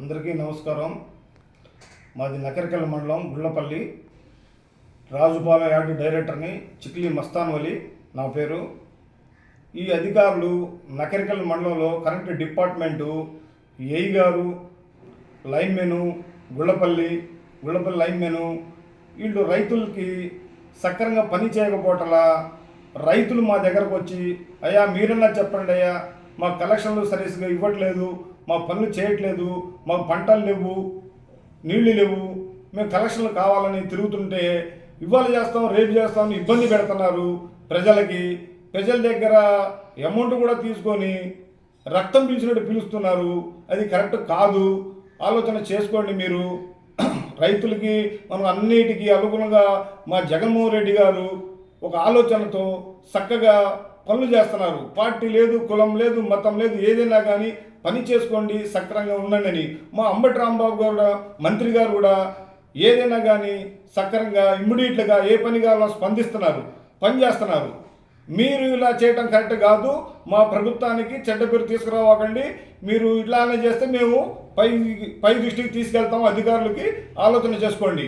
అందరికీ నమస్కారం. మాది నకరికల్ మండలం గుళ్ళపల్లి. రాజుపాల యార్డు డైరెక్టర్ని చిక్లీ మస్తాన్ వలి నా పేరు. ఈ అధికారులు నకరికల్ మండలంలో కరెంటు డిపార్ట్మెంటు ఏఈ గారు లైన్మెను గుళ్ళపల్లి గుళ్ళపల్లి లైన్మెను వీళ్ళు రైతులకి సక్రంగా పని చేయకపోవటలా రైతులు మా దగ్గరకు వచ్చి అయ్యా మీరన్నా చెప్పండి అయ్యా మా కలెక్షన్లు సరిగ్గా ఇవ్వట్లేదు మా పనులు చేయట్లేదు మాకు పంటలు లేవు నీళ్ళు లేవు మేము కలెక్షన్లు కావాలని తిరుగుతుంటే ఇవాళ చేస్తాం రేపు చేస్తాం ఇబ్బంది పెడుతున్నారు ప్రజలకి. ప్రజల దగ్గర అమౌంట్ కూడా తీసుకొని రక్తం పిలిచినట్టు పిలుస్తున్నారు. అది కరెక్ట్ కాదు. ఆలోచన చేసుకోండి మీరు. రైతులకి మనం అన్నిటికీ అనుగుణంగా మా జగన్మోహన్ రెడ్డి గారు ఒక ఆలోచనతో చక్కగా పనులు చేస్తున్నారు. పార్టీ లేదు కులం లేదు మతం లేదు ఏదైనా కానీ పని చేసుకోండి సక్రంగా ఉండండి అని మా అంబటి రాంబాబు గారు కూడా మంత్రి గారు కూడా ఏదైనా కానీ సక్రంగా ఇమ్మీడియట్గా ఏ పని కావాలో స్పందిస్తున్నారు పని చేస్తున్నారు. మీరు ఇలా చేయటం కరెక్ట్ కాదు. మా ప్రభుత్వానికి చెడ్డ పేరు తీసుకురావకండి. మీరు ఇట్లానే చేస్తే మేము పై పై దృష్టికి తీసుకెళ్తాం. అధికారులకి ఆలోచన చేసుకోండి.